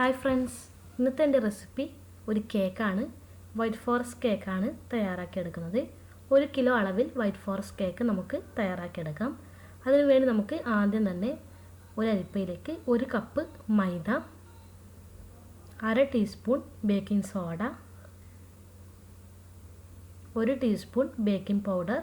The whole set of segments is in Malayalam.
ഹായ് ഫ്രണ്ട്സ് ഇന്നത്തെ എന്റെ റെസിപ്പി ഒരു കേക്കാണ് വൈറ്റ് ഫോറസ്റ്റ് കേക്കാണ് തയ്യാറാക്കിയെടുക്കുന്നത് ഒരു കിലോ അളവിൽ വൈറ്റ് ഫോറസ്റ്റ് കേക്ക് നമുക്ക് തയ്യാറാക്കിയെടുക്കാം അതിനു വേണ്ടി നമുക്ക് ആദ്യം തന്നെ ഒരു അരിപ്പയിലേക്ക് ഒരു കപ്പ് മൈദ അര ടീസ്പൂൺ ബേക്കിംഗ് സോഡ ഒരു ടീസ്പൂൺ ബേക്കിംഗ് പൗഡർ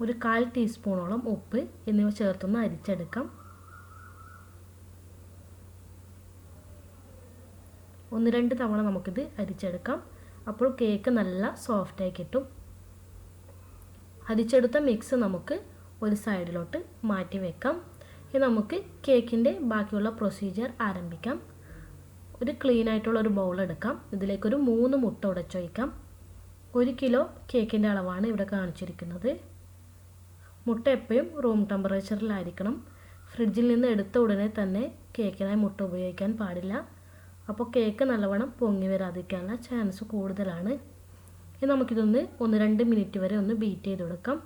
ഒരു കാൽ ടീസ്പൂണോളം ഉപ്പ് എന്നിവ ചേർത്തൊന്ന് അരിച്ചെടുക്കാം. ഒന്ന് രണ്ട് തവണ നമുക്കിത് അരിച്ചെടുക്കാം. അപ്പോൾ കേക്ക് നല്ല സോഫ്റ്റായി കിട്ടും. അരിച്ചെടുത്ത മിക്സ് നമുക്ക് ഒരു സൈഡിലോട്ട് മാറ്റി വെക്കാം. ഇനി നമുക്ക് കേക്കിന്റെ ബാക്കിയുള്ള പ്രൊസീജിയർ ആരംഭിക്കാം. ഒരു ക്ലീൻ ആയിട്ടുള്ള ഒരു ബൗൾ എടുക്കാം. ഇതിലേക്കൊരു മൂന്ന് മുട്ട ഉടച്ചൊഴിക്കാം ഒരു കിലോ കേക്കിന്റെ അളവാണ് ഇവിടെ കാണിച്ചിരിക്കുന്നത്. മുട്ട എപ്പോഴും റൂം ടെമ്പറേച്ചറിലായിരിക്കണം ഫ്രിഡ്ജിൽ നിന്ന് എടുത്ത ഉടനെ തന്നെ കേക്കിനായി മുട്ട ഉപയോഗിക്കാൻ പാടില്ല. അപ്പോൾ കേക്ക് നല്ലവണ്ണം പൊങ്ങി വരാതിരിക്കാനുള്ള ചാൻസ് കൂടുതലാണ്. ഇനി നമുക്കിതൊന്ന് ഒന്ന് രണ്ട് മിനിറ്റ് വരെ ഒന്ന് ബീറ്റ് ചെയ്ത് കൊടുക്കാം.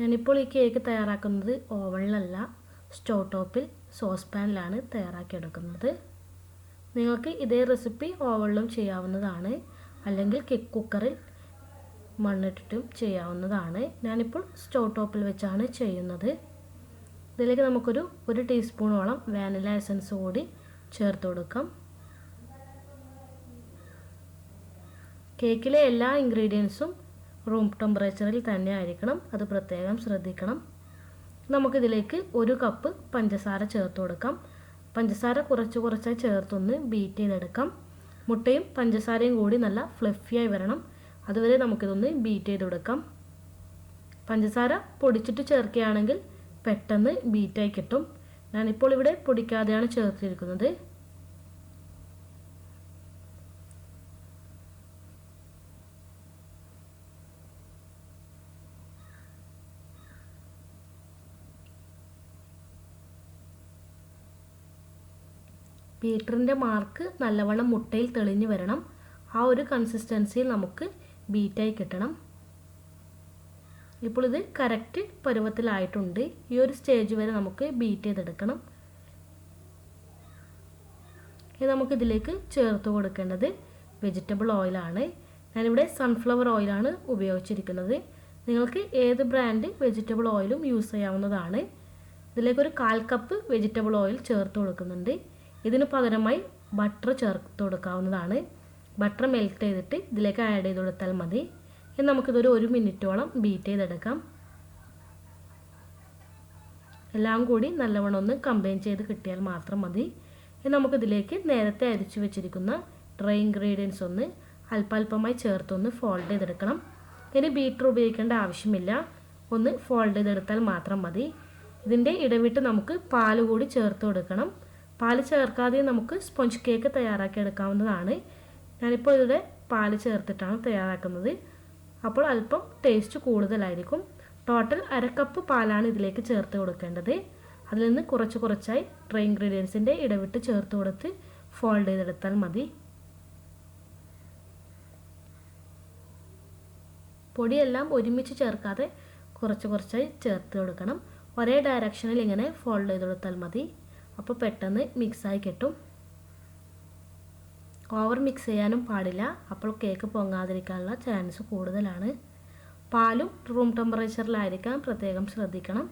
ഞാനിപ്പോൾ ഈ കേക്ക് തയ്യാറാക്കുന്നത് ഓവനിലല്ല സ്റ്റോ ടോപ്പിൽ സോസ് പാനിലാണ് തയ്യാറാക്കിയെടുക്കുന്നത്. നിങ്ങൾക്ക് ഇതേ റെസിപ്പി ഓവണിലും ചെയ്യാവുന്നതാണ്. അല്ലെങ്കിൽ കേക്ക് കുക്കറിൽ മണ്ണിട്ടിട്ടും ചെയ്യാവുന്നതാണ്. ഞാനിപ്പോൾ സ്റ്റൗ ടോപ്പിൽ വെച്ചാണ് ചെയ്യുന്നത്. ഇതിലേക്ക് നമുക്കൊരു ഒരു ടീസ്പൂണോളം വാനില എസൻസ് കൂടി ചേർത്ത് കൊടുക്കാം. കേക്കിലെ എല്ലാ ഇൻഗ്രീഡിയൻസും റൂം ടെമ്പറേച്ചറിൽ തന്നെ ആയിരിക്കണം. അത് പ്രത്യേകം ശ്രദ്ധിക്കണം. നമുക്കിതിലേക്ക് ഒരു കപ്പ് പഞ്ചസാര ചേർത്ത് കൊടുക്കാം. പഞ്ചസാര കുറച്ച് കുറച്ചായി ചേർത്തൊന്ന് ബീറ്റ് ചെയ്തെടുക്കാം. മുട്ടയും പഞ്ചസാരയും കൂടി നല്ല ഫ്ലഫിയായി വരണം. അതുവരെ നമുക്കിതൊന്ന് ബീറ്റ് ചെയ്ത് കൊടുക്കാം. പഞ്ചസാര പൊടിച്ചിട്ട് ചേർക്കുകയാണെങ്കിൽ പെട്ടെന്ന് ബീറ്റായി കിട്ടും. ഞാനിപ്പോൾ ഇവിടെ പൊടിക്കാതെയാണ് ചേർത്തിരിക്കുന്നത്. ബീറ്ററിന്റെ മാർക്ക് നല്ലവണ്ണം മുട്ടയിൽ തെളിഞ്ഞു വരണം. ആ ഒരു കൺസിസ്റ്റൻസിയിൽ നമുക്ക് ബീറ്റായി കിട്ടണം. ഇപ്പോൾ ഇത് കറക്റ്റ് പരുവത്തിലായിട്ടുണ്ട്. ഈ ഒരു സ്റ്റേജ് വരെ നമുക്ക് ബീറ്റ് ചെയ്തെടുക്കണം ഇനി നമുക്കിതിലേക്ക് ചേർത്ത് കൊടുക്കേണ്ടത് വെജിറ്റബിൾ ഓയിലാണ് ഞാനിവിടെ സൺഫ്ലവർ ഓയിലാണ് ഉപയോഗിച്ചിരിക്കുന്നത്. നിങ്ങൾക്ക് ഏത് ബ്രാൻഡ് വെജിറ്റബിൾ ഓയിലും യൂസ് ചെയ്യാവുന്നതാണ്. ഇതിലേക്കൊരു കാൽ കപ്പ് വെജിറ്റബിൾ ഓയിൽ ചേർത്ത് കൊടുക്കുന്നുണ്ട്. ഇതിന് പകരമായി ബട്ടർ ചേർത്ത് കൊടുക്കാവുന്നതാണ് ബട്ടർ മെൽറ്റ് ചെയ്തിട്ട് ഇതിലേക്ക് ആഡ് ചെയ്ത് കൊടുത്താൽ മതി. ഇനി നമുക്കിതൊരു ഒരു മിനിറ്റോളം ബീറ്റ് ചെയ്തെടുക്കാം. എല്ലാം കൂടി നല്ലവണ്ണം ഒന്ന് കമ്പൈൻ ചെയ്ത് കിട്ടിയാൽ മാത്രം മതി. ഇനി നമുക്കിതിലേക്ക് നേരത്തെ അരിച്ചു വെച്ചിരിക്കുന്ന ഡ്രൈ ഇൻഗ്രീഡിയൻസ് ഒന്ന് അല്പാൽപമായി ചേർത്തൊന്ന് ഫോൾഡ് ചെയ്തെടുക്കണം. ഇനി ബീറ്റർ ഉപയോഗിക്കേണ്ട ആവശ്യമില്ല. ഒന്ന് ഫോൾഡ് ചെയ്തെടുത്താൽ മാത്രം മതി. ഇതിന്റെ ഇടവിട്ട് നമുക്ക് പാൽ കൂടി ചേർത്ത് കൊടുക്കണം. പാൽ ചേർക്കാതെ നമുക്ക് സ്പോഞ്ച് കേക്ക് തയ്യാറാക്കി എടുക്കാവുന്നതാണ്. ഞാനിപ്പോൾ ഇവിടെ പാൽ ചേർത്തിട്ടാണ് തയ്യാറാക്കുന്നത്. അപ്പോൾ അല്പം ടേസ്റ്റ് കൂടുതലായിരിക്കും. ടോട്ടൽ അര കപ്പ് പാലാണ് ഇതിലേക്ക് ചേർത്ത് കൊടുക്കേണ്ടത്. അതിൽ നിന്ന് കുറച്ച് കുറച്ചായി ഡ്രൈ ഇൻഗ്രീഡിയൻസിന്റെ ഇടവിട്ട് ചേർത്ത് കൊടുത്ത് ഫോൾഡ് ചെയ്തെടുത്താൽ മതി. പൊടിയെല്ലാം ഒരുമിച്ച് ചേർക്കാതെ കുറച്ച് കുറച്ചായി ചേർത്ത് കൊടുക്കണം. ഒരേ ഡയറക്ഷനിൽ ഇങ്ങനെ ഫോൾഡ് ചെയ്ത് കൊടുത്താൽ മതി. അപ്പോൾ പെട്ടെന്ന് മിക്സായി കിട്ടും. ഓവർ മിക്സ് ചെയ്യാനും പാടില്ല. അപ്പോൾ കേക്ക് പൊങ്ങാതിരിക്കാനുള്ള ചാൻസ് കൂടുതലാണ്. പാലും റൂം ടെമ്പറേച്ചറിലായിരിക്കാൻ പ്രത്യേകം ശ്രദ്ധിക്കണം.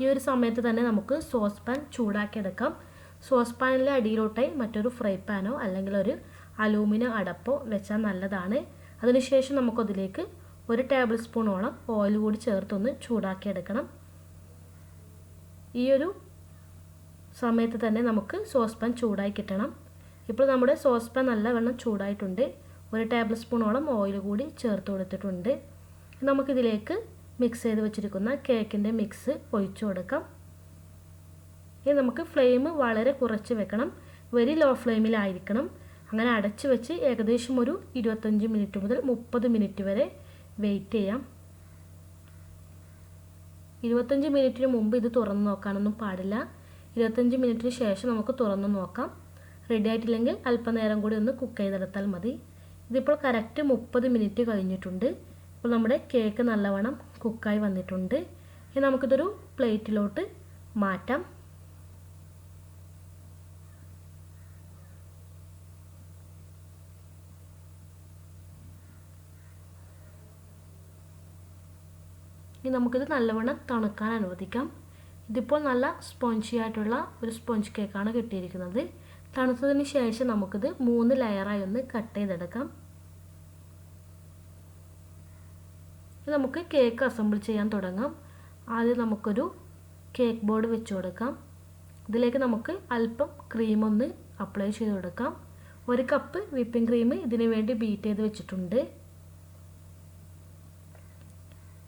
ഈ ഒരു സമയത്ത് തന്നെ നമുക്ക് സോസ് പാൻ ചൂടാക്കി എടുക്കാം സോസ് പാനിലെ അടിയിലോട്ടായി മറ്റൊരു ഫ്രൈ പാനോ അല്ലെങ്കിൽ ഒരു അലൂമിനിയം അടപ്പോ വെച്ചാൽ നല്ലതാണ്. അതിനുശേഷം നമുക്കതിലേക്ക് ഒരു ടേബിൾ സ്പൂണോളം ഓയിൽ കൂടി ചേർത്തൊന്ന് ചൂടാക്കിയെടുക്കണം ഈ ഒരു സമയത്ത് തന്നെ നമുക്ക് സോസ് പാൻ ചൂടായി കിട്ടണം. ഇപ്പോൾ നമ്മുടെ സോസ് പാൻ നല്ലവണ്ണം ചൂടായിട്ടുണ്ട്. ഒരു ടേബിൾ സ്പൂണോളം ഓയിൽ കൂടി ചേർത്ത് കൊടുത്തിട്ടുണ്ട്. നമുക്കിതിലേക്ക് മിക്സ് ചെയ്ത് വെച്ചിരിക്കുന്ന കേക്കിന്റെ മിക്സ് ഒഴിച്ചു കൊടുക്കാം. ഇനി നമുക്ക് ഫ്ലെയിം വളരെ കുറച്ച് വെക്കണം. വെരി ലോ ഫ്ലെയിമിലായിരിക്കണം അങ്ങനെ അടച്ച് വെച്ച് ഏകദേശം ഒരു ഇരുപത്തഞ്ച് മിനിറ്റ് മുതൽ മുപ്പത് മിനിറ്റ് വരെ വെയിറ്റ് ചെയ്യാം. ഇരുപത്തഞ്ച് മിനിറ്റിന് മുമ്പ് ഇത് തുറന്ന് നോക്കാനൊന്നും പാടില്ല. ഇരുപത്തഞ്ച് മിനിറ്റിന് ശേഷം നമുക്ക് തുറന്ന് നോക്കാം. റെഡി ആയിട്ടില്ലെങ്കിൽ അല്പനേരം കൂടി ഒന്ന് കുക്ക് ചെയ്തെടുത്താൽ മതി. ഇതിപ്പോൾ കറക്റ്റ് മുപ്പത് മിനിറ്റ് കഴിഞ്ഞിട്ടുണ്ട്. ഇപ്പോൾ നമ്മുടെ കേക്ക് നല്ലവണ്ണം കുക്കായി വന്നിട്ടുണ്ട്. ഇനി നമുക്കിതൊരു പ്ലേറ്റിലോട്ട് മാറ്റാം. ഇനി നമുക്കിത് നല്ലവണ്ണം തണുക്കാൻ അനുവദിക്കാം. ഇതിപ്പോൾ നല്ല സ്പോഞ്ചി ആയിട്ടുള്ള ഒരു സ്പോഞ്ച് കേക്കാണ് കിട്ടിയിരിക്കുന്നത്. തണുത്തതിന് ശേഷം നമുക്കിത് മൂന്ന് ലെയറായി ഒന്ന് കട്ട് ചെയ്തെടുക്കാം. നമുക്ക് കേക്ക് അസംബിൾ ചെയ്യാൻ തുടങ്ങാം. ആദ്യം നമുക്കൊരു കേക്ക് ബോർഡ് വെച്ച് കൊടുക്കാം. ഇതിലേക്ക് നമുക്ക് അല്പം ക്രീം ഒന്ന് അപ്ലൈ ചെയ്ത് കൊടുക്കാം. ഒരു കപ്പ് വിപ്പിംഗ് ക്രീം ഇതിനു വേണ്ടി ബീറ്റ് ചെയ്ത് വെച്ചിട്ടുണ്ട്.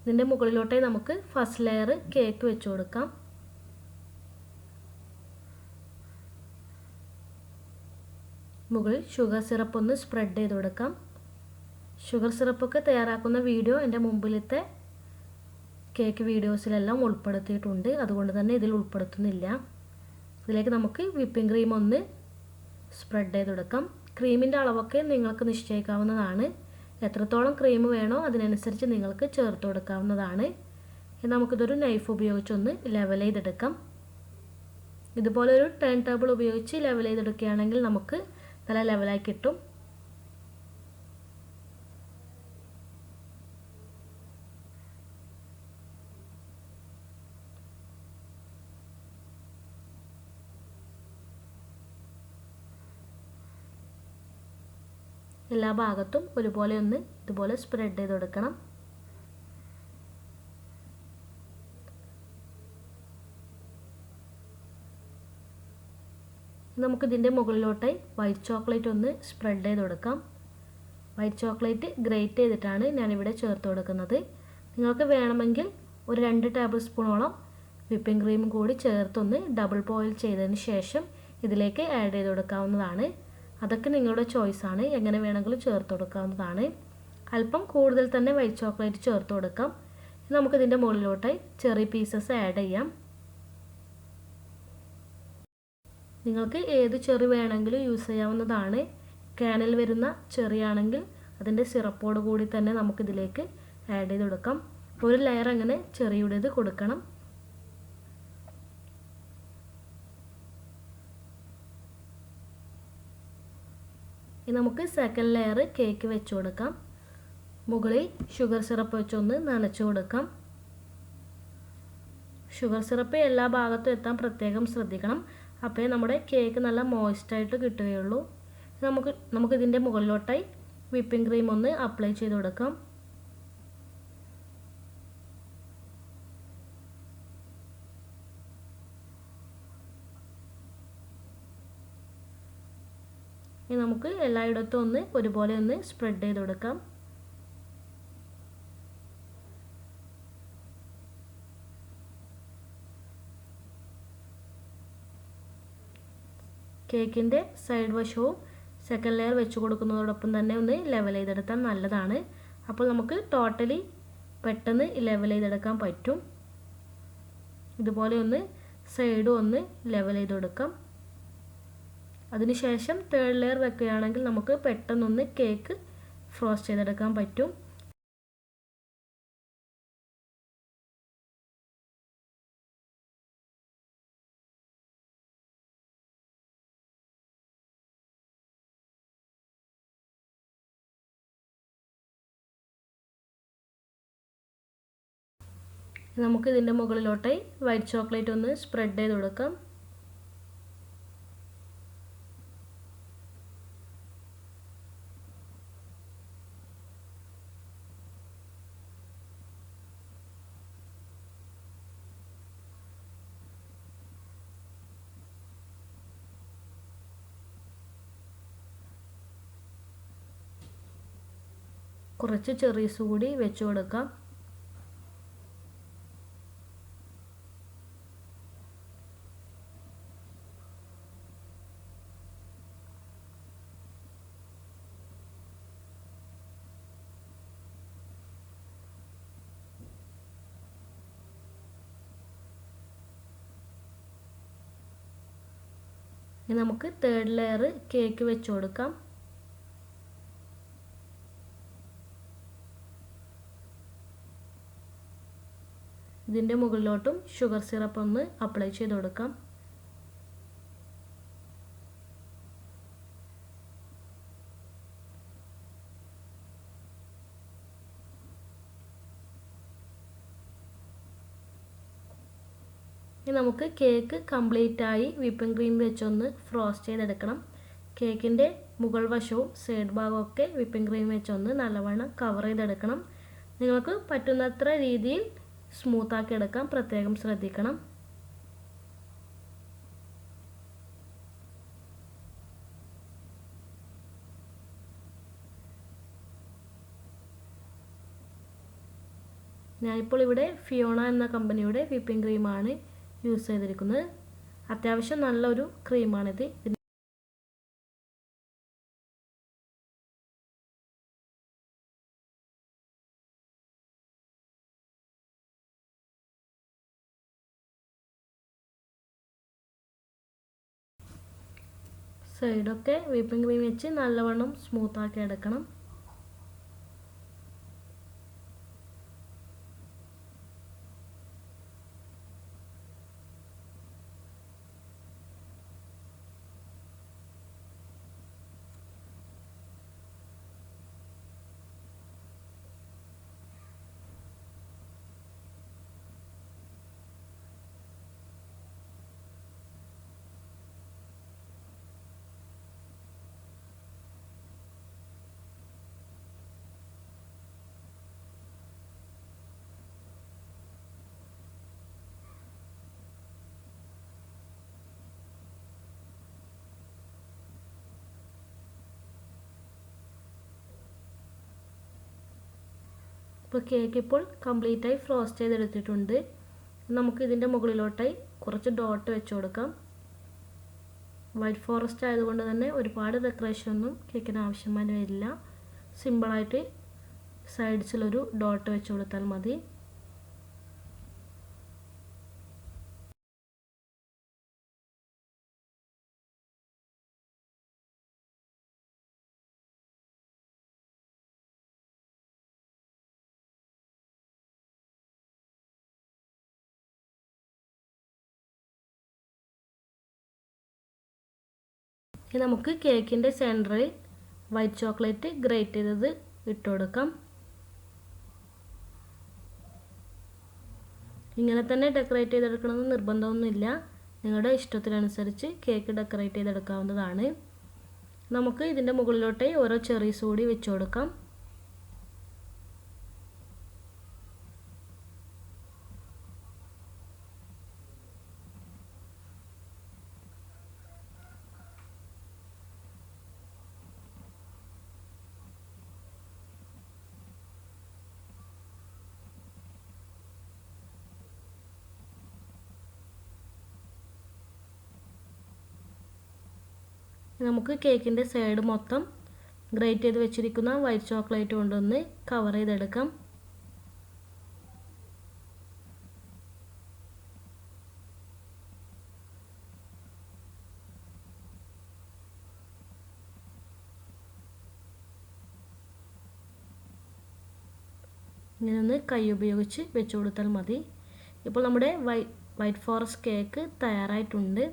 ഇതിന്റെ മുകളിലോട്ടേ നമുക്ക് ഫസ്റ്റ് ലെയർ കേക്ക് വെച്ച് കൊടുക്കാം. മുകളിൽ ഷുഗർ സിറപ്പ് ഒന്ന് സ്പ്രെഡ് ചെയ്ത് കൊടുക്കാം. ഷുഗർ സിറപ്പൊക്കെ തയ്യാറാക്കുന്ന വീഡിയോ എന്റെ മുമ്പിലത്തെ കേക്ക് വീഡിയോസിലെല്ലാം ഉൾപ്പെടുത്തിയിട്ടുണ്ട്. അതുകൊണ്ട് തന്നെ ഇതിൽ ഉൾപ്പെടുത്തുന്നില്ല. ഇതിലേക്ക് നമുക്ക് വിപ്പിംഗ് ക്രീം ഒന്ന് സ്പ്രെഡ് ചെയ്ത് കൊടുക്കാം. ക്രീമിന്റെ അളവൊക്കെ നിങ്ങൾക്ക് നിശ്ചയിക്കാവുന്നതാണ്. എത്രത്തോളം ക്രീം വേണോ അതിനനുസരിച്ച് നിങ്ങൾക്ക് ചേർത്ത് കൊടുക്കാവുന്നതാണ്. നമുക്കിതൊരു നൈഫ് ഉപയോഗിച്ചൊന്ന് ലെവൽ ചെയ്തെടുക്കാം. ഇതുപോലെ ഒരു ടേൺ ടേബിൾ ഉപയോഗിച്ച് ലെവൽ ചെയ്തെടുക്കുകയാണെങ്കിൽ നമുക്ക് നല്ല ലെവലായി കിട്ടും. എല്ലാ ഭാഗത്തും ഒരുപോലെ ഒന്ന് ഇതുപോലെ സ്പ്രെഡ് ചെയ്ത് കൊടുക്കണം. നമുക്കിതിന്റെ മുകളിലോട്ടായി വൈറ്റ് ചോക്ലേറ്റ് ഒന്ന് സ്പ്രെഡ് ചെയ്ത് കൊടുക്കാം. വൈറ്റ് ചോക്ലേറ്റ് ഗ്രേറ്റ് ചെയ്തിട്ടാണ് ഞാനിവിടെ ചേർത്ത് കൊടുക്കുന്നത്. നിങ്ങൾക്ക് വേണമെങ്കിൽ ഒരു രണ്ട് ടേബിൾ സ്പൂണോളം വിപ്പിംഗ് ക്രീം കൂടി ചേർത്തൊന്ന് ഡബിൾ ബോയിൽ ചെയ്തതിന് ശേഷം ഇതിലേക്ക് ആഡ് ചെയ്ത് കൊടുക്കാവുന്നതാണ്. അതൊക്കെ നിങ്ങളുടെ ചോയ്സാണ് എങ്ങനെ വേണമെങ്കിലും ചേർത്ത് കൊടുക്കാവുന്നതാണ്. അല്പം കൂടുതൽ തന്നെ വൈറ്റ് ചോക്ലേറ്റ് ചേർത്ത് കൊടുക്കാം. നമുക്കിതിന്റെ മുകളിലോട്ട് ചെറിയ പീസസ് ആഡ് ചെയ്യാം. നിങ്ങൾക്ക് ഏത് ചെറി വേണമെങ്കിലും യൂസ് ചെയ്യാവുന്നതാണ്. ക്യാനിൽ വരുന്ന ചെറിയാണെങ്കിൽ അതിന്റെ സിറപ്പോട് കൂടി തന്നെ നമുക്കിതിലേക്ക് ആഡ് ചെയ്ത് കൊടുക്കാം. ഒരു ലെയർ അങ്ങനെ ചെറിയുടേത് കൊടുക്കണം. നമുക്ക് സെക്കൻഡ് ലെയർ കേക്ക് വെച്ച് കൊടുക്കാം. മുകളിൽ ഷുഗർ സിറപ്പ് വെച്ചൊന്ന് നനച്ചു കൊടുക്കാം. ഷുഗർ സിറപ്പ് എല്ലാ ഭാഗത്തും എത്താൻ പ്രത്യേകം ശ്രദ്ധിക്കണം. അപ്പോൾ നമ്മുടെ കേക്ക് നല്ല മോയിസ്റ്റായിട്ട് കിട്ടുകയുള്ളൂ. നമുക്ക് നമുക്കിതിന്റെ മുകളിലോട്ടായി വിപ്പിംഗ് ക്രീം ഒന്ന് അപ്ലൈ ചെയ്ത് കൊടുക്കാം. ഇനി നമുക്ക് എല്ലായിടത്തും ഒന്ന് ഒരുപോലെ ഒന്ന് സ്പ്രെഡ് ചെയ്ത് കൊടുക്കാം. കേക്കിന്റെ സൈഡ് വശവും സെക്കൻഡ് ലെയർ വെച്ച് കൊടുക്കുന്നതോടൊപ്പം തന്നെ ഒന്ന് ലെവൽ ചെയ്തെടുത്താൽ നല്ലതാണ്. അപ്പോൾ നമുക്ക് ടോട്ടലി പെട്ടെന്ന് ലെവൽ ചെയ്തെടുക്കാൻ പറ്റും. ഇതുപോലെ ഒന്ന് സൈഡും ഒന്ന് ലെവൽ ചെയ്ത് കൊടുക്കാം. അതിനുശേഷം തേർഡ് ലെയർ വെക്കുകയാണെങ്കിൽ നമുക്ക് പെട്ടെന്നൊന്ന് കേക്ക് ഫ്രോസ്റ്റ് ചെയ്തെടുക്കാൻ പറ്റും. നമുക്ക് ഇതിന്റെ മുകളിലോട്ടായി വൈറ്റ് ചോക്ലേറ്റ് ഒന്ന് സ്പ്രെഡ് ചെയ്ത് കൊടുക്കാം. കുറച്ച് ചെറീസ് കൂടി വെച്ച് കൊടുക്കാം. നമുക്ക് തേർഡ് ലെയർ കേക്ക് വെച്ച് കൊടുക്കാം. ഇതിന്റെ മുകളിലോട്ടും ഷുഗർ സിറപ്പ് ഒന്ന് അപ്ലൈ ചെയ്ത് കൊടുക്കാം. ഇനി നമുക്ക് കേക്ക് കംപ്ലീറ്റ് ആയി വിപ്പിംഗ് ക്രീം വെച്ചൊന്ന് ഫ്രോസ്റ്റ് ചെയ്തെടുക്കണം. കേക്കിന്റെ മുകൾ വശവും സൈഡ് ഭാഗവും ഒക്കെ വിപ്പിംഗ് ക്രീം വെച്ചൊന്ന് നല്ലവണ്ണം കവർ ചെയ്തെടുക്കണം. നിങ്ങൾക്ക് പറ്റുന്നത്ര രീതിയിൽ സ്മൂത്താക്കി എടുക്കാൻ പ്രത്യേകം ശ്രദ്ധിക്കണം. ഞാനിപ്പോൾ ഇവിടെ ഫിയോണ എന്ന കമ്പനിയുടെ വിപ്പിംഗ് ക്രീമാണ് യൂസ് ചെയ്തിരിക്കുന്നത്. അത്യാവശ്യം നല്ലൊരു ക്രീമാണിത്. സൈഡൊക്കെ വിപ്പിംഗ് ക്രീം വെച്ച് നല്ലവണ്ണം സ്മൂത്താക്കി എടുക്കണം. ഇപ്പോൾ കേക്ക് ഇപ്പോൾ കംപ്ലീറ്റ് ആയി ഫ്രോസ്റ്റ് ചെയ്തെടുത്തിട്ടുണ്ട്. നമുക്ക് ഇതിന്റെ മുകളിലോട്ടായി കുറച്ച് ഡോട്ട് വെച്ച് കൊടുക്കാം. വൈറ്റ് ഫോറസ്റ്റ് ആയതുകൊണ്ട് തന്നെ ഒരുപാട് ഡെക്കറേഷൻ ഒന്നും കേക്കിന് ആവശ്യമായി വരില്ല. സിമ്പിളായിട്ട് സൈഡ്സിലൊരു ഡോട്ട് വെച്ച് കൊടുത്താൽ മതി. ഇനി നമുക്ക് കേക്കിന്റെ സെന്ററിൽ വൈറ്റ് ചോക്ലേറ്റ് ഗ്രേറ്റ് ചെയ്തത് ഇട്ട് കൊടുക്കാം. ഇങ്ങനെ തന്നെ ഡെക്കറേറ്റ് ചെയ്തെടുക്കണമെന്ന് നിർബന്ധമൊന്നുമില്ല. നിങ്ങളുടെ ഇഷ്ടത്തിനനുസരിച്ച് കേക്ക് ഡെക്കറേറ്റ് ചെയ്തെടുക്കാവുന്നതാണ്. നമുക്ക് ഇതിന്റെ മുകളിലോട്ടേ ഓരോ ചെറീസ് കൂടി വെച്ച് കൊടുക്കാം. നമുക്ക് കേക്കിന്റെ സൈഡ് മൊത്തം ഗ്രേറ്റ് ചെയ്ത് വെച്ചിരിക്കുന്ന വൈറ്റ് ചോക്ലേറ്റ് കൊണ്ടൊന്ന് കവർ ചെയ്തെടുക്കാം. ഇങ്ങനെ ഒന്ന് കൈ ഉപയോഗിച്ച് വെച്ച് കൊടുത്താൽ മതി. ഇപ്പോൾ നമ്മുടെ വൈ വൈറ്റ് ഫോറസ്റ്റ് കേക്ക് തയ്യാറായിട്ടുണ്ട്.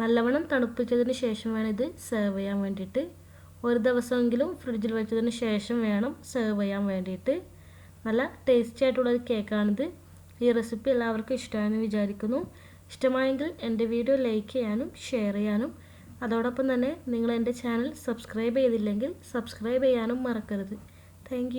നല്ലവണ്ണം തണുപ്പിച്ചതിന് ശേഷം വേണം ഇത് സെർവ് ചെയ്യാൻ വേണ്ടിയിട്ട്. ഒരു ദിവസമെങ്കിലും ഫ്രിഡ്ജിൽ വെച്ചതിന് ശേഷം വേണം സെർവ് ചെയ്യാൻ വേണ്ടിയിട്ട്. നല്ല ടേസ്റ്റി ആയിട്ടുള്ള ആയിട്ടുള്ളൊരു കേക്കാണിത് ഈ റെസിപ്പി എല്ലാവർക്കും ഇഷ്ടമായെന്ന് വിചാരിക്കുന്നു. ഇഷ്ടമായെങ്കിൽ എന്റെ വീഡിയോ ലൈക്ക് ചെയ്യാനും ഷെയർ ചെയ്യാനും. അതോടൊപ്പം തന്നെ നിങ്ങൾ എന്റെ ചാനൽ സബ്സ്ക്രൈബ് ചെയ്തില്ലെങ്കിൽ സബ്സ്ക്രൈബ് ചെയ്യാനും മറക്കരുത്. താങ്ക്